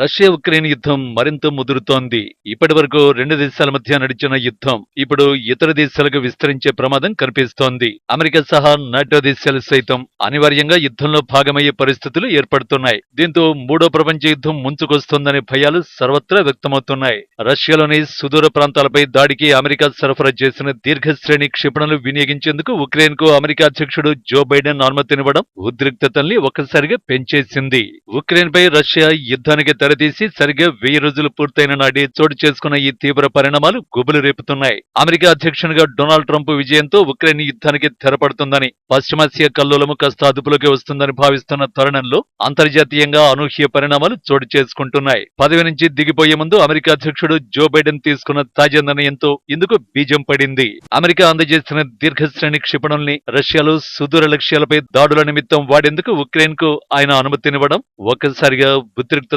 Russia Ukraine యుద్ధం మరింత ముదురుతోంది. ఇప్పటి వరకు రెండు దేశాల మధ్య నడిచిన యుద్ధం ఇప్పుడు ఇతర దేశాలకు విస్తరించే ప్రమాదం కనిపిస్తోంది. అమెరికా సహా నాటో దేశాలు సైతం అనివార్యంగా యుద్ధంలో భాగమయ్యే పరిస్థితులు ఏర్పడుతున్నాయి. దీంతో మూడో ప్రపంచ యుద్ధం ముంచుకొస్తోందనే భయాలు సర్వత్రా వ్యక్తమవుతున్నాయి. రష్యాలోని సుదూర ప్రాంతాలపై దాడికి అమెరికా సరఫరా చేసిన దీర్ఘశ్రేణి క్షిపణులు వినియోగించేందుకు ఉక్రెయిన్కు అమెరికా అధ్యక్షుడు జో బైడెన్ అనుమతినివ్వడం ఉద్రిక్తతల్ని ఒక్కసారిగా పెంచేసింది. ఉక్రెయిన్ పై రష్యా యుద్ధానికి తెరతీసి సరిగ్గా వెయ్యి రోజులు పూర్తయిన నాటి చోటు చేసుకున్న ఈ తీవ్ర పరిణామాలు గుబులు రేపుతున్నాయి. అమెరికా అధ్యక్షునిగా డొనాల్డ్ ట్రంప్ విజయంతో ఉక్రెయిన్ యుద్ధానికి తెరపడుతుందని పశ్చిమాసియా కల్లోలము కాస్త అదుపులోకి వస్తుందని భావిస్తున్న తరుణంలో అంతర్జాతీయంగా అనూహ్య పరిణామాలు చోటు చేసుకుంటున్నాయి. పదవి నుంచి దిగిపోయే ముందు అమెరికా అధ్యక్షుడు జో బైడెన్ తీసుకున్న తాజా నిర్ణయంతో ఇందుకు బీజం పడింది. అమెరికా అందజేసిన దీర్ఘశ్రేణి క్షిపణుల్ని రష్యాలో సుదూర లక్ష్యాలపై దాడుల నిమిత్తం వాడేందుకు ఉక్రెయిన్కు ఆయన అనుమతినివ్వడం ఒక్కసారిగా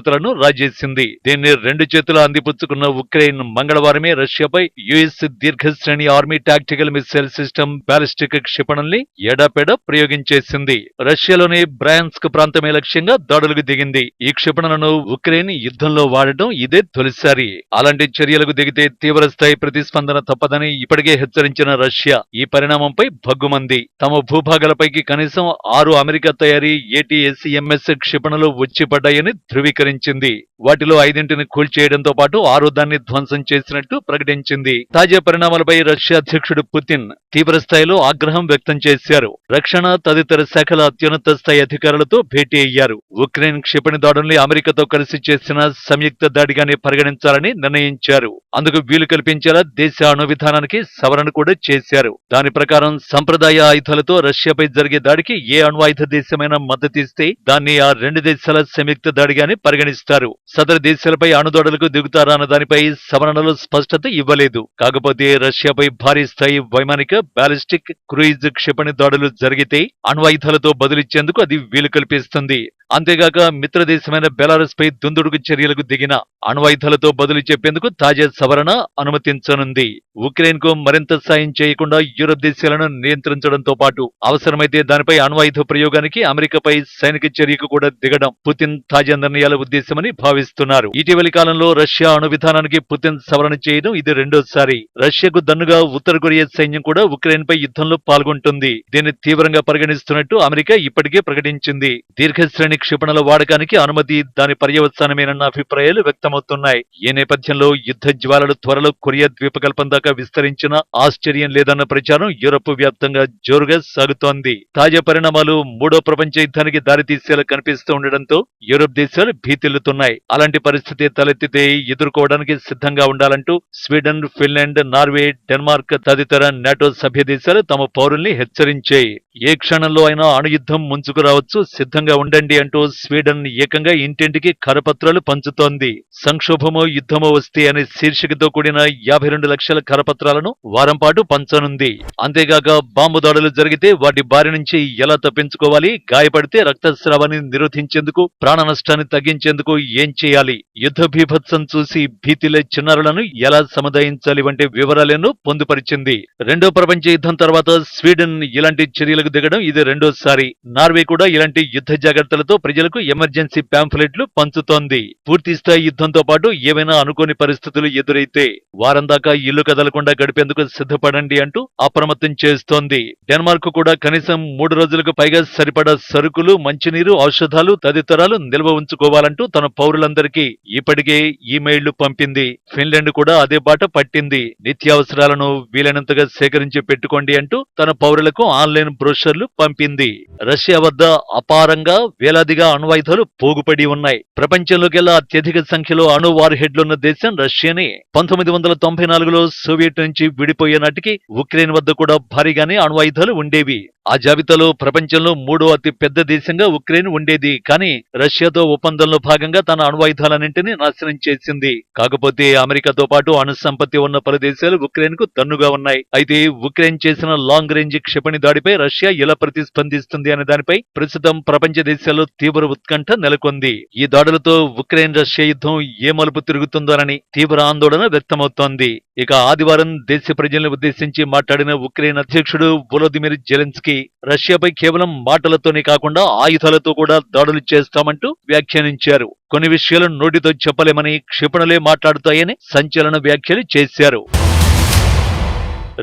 ఉద్రిక్తతలను రాజేసింది. దీన్ని రెండు చేతుల అందిపుచ్చుకున్న ఉక్రెయిన్ మంగళవారమే రష్యాపై US దీర్ఘశ్రేణి army tactical missile system ballistic క్షిపణుల్ని ఎడపెడ ప్రయోగించేసింది. రష్యాలోని బ్రాయాన్స్క్ ప్రాంతమే లక్ష్యంగా దాడులకు దిగింది. ఈ క్షిపణులను ఉక్రెయిన్ యుద్ధంలో వాడటం ఇదే తొలిసారి. అలాంటి చర్యలకు దిగితే తీవ్రస్థాయి ప్రతిస్పందన తప్పదని ఇప్పటికే హెచ్చరించిన రష్యా ఈ పరిణామంపై భగ్గుమంది. తమ భూభాగాలపైకి కనీసం ఆరు అమెరికా తయారీ ఏటీఎస్ఎంఎస్ క్షిపణులు వచ్చిపడ్డాయని ధృవీకరించారు ధృవీకరించింది వాటిలో ఐదింటిని కూల్చేయడంతో పాటు ఆరు దాన్ని ధ్వంసం చేసినట్టు ప్రకటించింది. తాజా పరిణామాలపై రష్యా అధ్యక్షుడు పుతిన్ తీవ్ర స్థాయిలో ఆగ్రహం వ్యక్తం చేశారు. రక్షణ తదితర శాఖల అత్యున్నత స్థాయి అధికారులతో భేటీ అయ్యారు. ఉక్రెయిన్ క్షిపణి దాడుల్ని అమెరికాతో కలిసి చేసిన సంయుక్త దాడిగానే పరిగణించాలని నిర్ణయించారు. అందుకు వీలు కల్పించేలా దేశ అణు విధానానికి సవరణ కూడా చేశారు. దాని ప్రకారం సంప్రదాయ ఆయుధాలతో రష్యాపై జరిగే దాడికి ఏ అణ్వాయుధ దేశమైనా మద్దతిస్తే దాన్ని ఆ రెండు దేశాల సంయుక్త దాడిగానే పరిగణిస్తారు. సదరు దేశాలపై అణుదొడలకు దిగుతారా అన్న దానిపై సవరణలో స్పష్టత ఇవ్వలేదు. కాకపోతే రష్యాపై భారీ స్థాయి వైమానిక బ్యాలిస్టిక్ క్రూయిజ్ క్షిపణి దాడులు జరిగితే అణ్వాయుధాలతో బదిలిచ్చేందుకు అది వీలు కల్పిస్తుంది. అంతేగాక మిత్ర దేశమైన బెలారస్ పై దుందుడుకు చర్యలకు దిగిన అణ్వాయుధాలతో బదులు చెప్పేందుకు తాజా సవరణ అనుమతించనుంది. ఉక్రెయిన్కు మరింత సాయం చేయకుండా యూరప్ దేశాలను నియంత్రించడంతో పాటు అవసరమైతే దానిపై అణ్వాయుధ ప్రయోగానికి అమెరికాపై సైనిక చర్యకు కూడా దిగడం పుతిన్ తాజా నిర్ణయాల ఉద్దేశమని భావిస్తున్నారు. ఇటీవలి కాలంలో రష్యా అణు విధానానికి పుతిన్ సవరణ చేయడం ఇది రెండోసారి. రష్యాకు దన్నుగా ఉత్తర కొరియా సైన్యం కూడా ఉక్రెయిన్ పై యుద్ధంలో పాల్గొంటుంది. దీన్ని తీవ్రంగా పరిగణిస్తున్నట్టు అమెరికా ఇప్పటికే ప్రకటించింది. దీర్ఘశ్రేణి క్షిపణుల వాడకానికి అనుమతి దాని పర్యవసానమేనన్న అభిప్రాయాలు వ్యక్తమవుతున్నాయి. ఈ నేపథ్యంలో యుద్ధ జ్వాలలు త్వరలో కొరియా ద్వీపకల్పం దాకా విస్తరించిన ఆశ్చర్యం లేదన్న ప్రచారం యూరప్ వ్యాప్తంగా జోరుగా సాగుతోంది. తాజా పరిణామాలు మూడో ప్రపంచ యుద్ధానికి దారితీసేలా కనిపిస్తూ ఉండడంతో యూరప్ దేశాలు భీతిల్లుతున్నాయి. అలాంటి పరిస్థితి తలెత్తితే ఎదుర్కోవడానికి సిద్ధంగా ఉండాలంటూ స్వీడన్ ఫిన్లాండ్ నార్వే డెన్మార్క్ తదితర నాటో సభ్య దేశాలు తమ పౌరుల్ని హెచ్చరించాయి. ఏ క్షణంలో అయినా అణుయుద్ధం ముంచుకు రావచ్చు. సిద్ధంగా ఉండండి అంటూ స్వీడన్ ఏకంగా ఇంటింటికి కరపత్రాలు పంచుతోంది. సంక్షోభమో యుద్ధమో వస్తే అనే శీర్షికతో కూడిన యాభై రెండు లక్షల కరపత్రాలను వారం పాటు పంచనుంది. అంతేగాక బాంబు దాడులు జరిగితే వాటి బారి నుంచి ఎలా తప్పించుకోవాలి? గాయపడితే రక్తస్రావాన్ని నిరోధించేందుకు ప్రాణ నష్టాన్ని తగ్గించేందుకు ఏం చేయాలి? యుద్ధ బీభత్సం చూసి భీతిలే చిన్నారులను ఎలా సముదాయించాలి వంటి వివరాలను పొందుపరిచింది. రెండో ప్రపంచ యుద్ధం తర్వాత స్వీడన్ ఇలాంటి చర్యలకు దిగడం ఇది రెండోసారి. నార్వే కూడా ఇలాంటి యుద్ధ జాగ్రత్తలతో ప్రజలకు ఎమర్జెన్సీ ప్యాంఫ్లెట్లు పంచుతోంది. పూర్తి స్థాయి యుద్ధంతో పాటు ఏవైనా అనుకోని పరిస్థితులు ఎదురైతే వారం దాకా ఇల్లు కదలకుండా గడిపేందుకు సిద్ధపడండి అంటూ అప్రమత్తం చేస్తోంది. డెన్మార్క్ కూడా కనీసం మూడు రోజులకు పైగా సరిపడా సరుకులు మంచినీరు ఔషధాలు తదితరాలు నిల్వ ఉంచుకోవాలంటూ తన పౌరులందరికీ ఇప్పటికే ఈమెయిళ్ళు పంపింది. ఫిన్లాండ్ కూడా అదే బాట పట్టింది. నిత్యావసరాలను వీలైనంతగా సేకరించి పెట్టుకోండి అంటూ తన పౌరులకు ఆన్లైన్ బ్రోషర్లు పంపింది. రష్యా వద్ద అపారంగా వేలాదిగా అణువాయుధాలు పోగుపడి ఉన్నాయి. ప్రపంచంలోకెల్లా అత్యధిక సంఖ్యలో అణు వార్ హెడ్లున్న దేశం రష్యాని. పంతొమ్మిది వందల తొంభై నాలుగులో సోవియట్ నుంచి విడిపోయే నాటికి ఉక్రెయిన్ వద్ద కూడా భారీగానే అణువాయుధాలు ఉండేవి. ఆ జాబితాలో ప్రపంచంలో మూడో అతి పెద్ద దేశంగా ఉక్రెయిన్ ఉండేది. కానీ రష్యాతో ఒప్పందంలో భాగంగా తన అణ్వాయుధాలన్నింటినీ నాశనం చేసింది. కాకపోతే అమెరికాతో పాటు అణు సంపత్తి ఉన్న పలు దేశాలు ఉక్రెయిన్కు దన్నుగా ఉన్నాయి. అయితే ఉక్రెయిన్ చేసిన లాంగ్ రేంజ్ క్షిపణి దాడిపై రష్యా రష్యా ఎలా ప్రతిస్పందిస్తుంది అనే దానిపై ప్రస్తుతం ప్రపంచ దేశాల్లో తీవ్ర ఉత్కంఠ నెలకొంది. ఈ దాడులతో ఉక్రెయిన్ రష్యా యుద్ధం ఏ మలుపు తిరుగుతుందోనని తీవ్ర ఆందోళన వ్యక్తమవుతోంది. ఇక ఆదివారం దేశ ప్రజలను ఉద్దేశించి మాట్లాడిన ఉక్రెయిన్ అధ్యక్షుడు వొలోదిమిర్ జెలెన్స్కీ రష్యాపై కేవలం మాటలతోనే కాకుండా ఆయుధాలతో కూడా దాడులు చేస్తామంటూ వ్యాఖ్యానించారు. కొన్ని విషయాలు నోటితో చెప్పలేమని క్షిపణులే మాట్లాడుతాయని సంచలన వ్యాఖ్యలు చేశారు.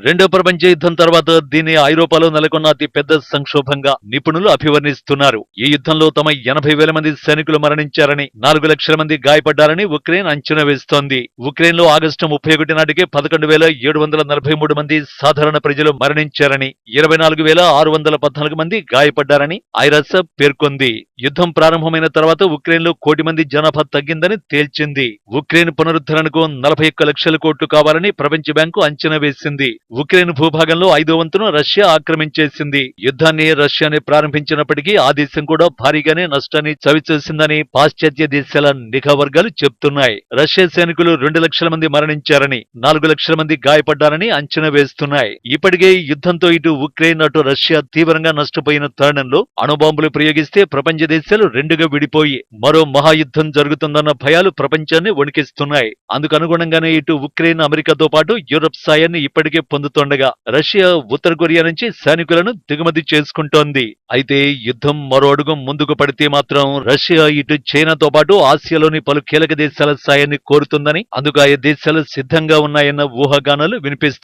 రెండో ప్రపంచ యుద్ధం తర్వాత దీన్ని ఐరోపాలో నెలకొన్న అతి పెద్ద సంక్షోభంగా నిపుణులు అభివర్ణిస్తున్నారు. ఈ యుద్ధంలో తమ ఎనభై వేల మంది సైనికులు మరణించారని నాలుగు లక్షల మంది గాయపడ్డారని ఉక్రెయిన్ అంచనా వేస్తోంది. ఉక్రెయిన్లో ఆగస్టు ముప్పై ఒకటి నాటికి పదకొండు వేల ఏడు వందల నలభై మూడు మంది సాధారణ ప్రజలు మరణించారని ఇరవై నాలుగు వేల ఆరు వందల పద్నాలుగు మంది గాయపడ్డారని ఐరాస పేర్కొంది. యుద్ధం ప్రారంభమైన తర్వాత ఉక్రెయిన్లో కోటి మంది జనాభా తగ్గిందని తేల్చింది. ఉక్రెయిన్ పునరుద్ధరణకు నలభై ఒక్క లక్షల కోట్లు కావాలని ప్రపంచ బ్యాంకు అంచనా వేసింది. ఉక్రెయిన్ భూభాగంలో ఐదో వంతును రష్యా ఆక్రమించేసింది. యుద్ధాన్ని రష్యాని ప్రారంభించినప్పటికీ ఆ దేశం కూడా భారీగానే నష్టాన్ని చవిచూసిందని పాశ్చాత్య దేశాల నిఘా వర్గాలు చెప్తున్నాయి రష్యా సైనికులు రెండు లక్షల మంది మరణించారని నాలుగు లక్షల మంది గాయపడ్డారని అంచనా వేస్తున్నాయి. ఇప్పటికే యుద్ధంతో ఇటు ఉక్రెయిన్ అటు రష్యా తీవ్రంగా నష్టపోయిన తరుణంలో అణుబాంబులు ప్రయోగిస్తే ప్రపంచ దేశాలు రెండుగా విడిపోయి మరో మహాయుద్ధం జరుగుతుందన్న భయాలు ప్రపంచాన్ని వణికిస్తున్నాయి. అందుకు అనుగుణంగానే ఇటు ఉక్రెయిన్ అమెరికాతో పాటు యూరప్ సాయాన్ని ఇప్పటికే పొందుతుండగా రష్యా ఉత్తర కొరియా నుంచి సైనికులను దిగుమతి చేసుకుంటోంది. అయితే యుద్ధం మరో అడుగు ముందుకు పడితే మాత్రం రష్యా ఇటు చైనాతో పాటు ఆసియాలోని పలు కీలక దేశాల సాయాన్ని కోరుతుందని అందుకు ఆయా దేశాలు సిద్ధంగా ఉన్నాయన్న ఊహాగానాలు వినిపిస్తాయి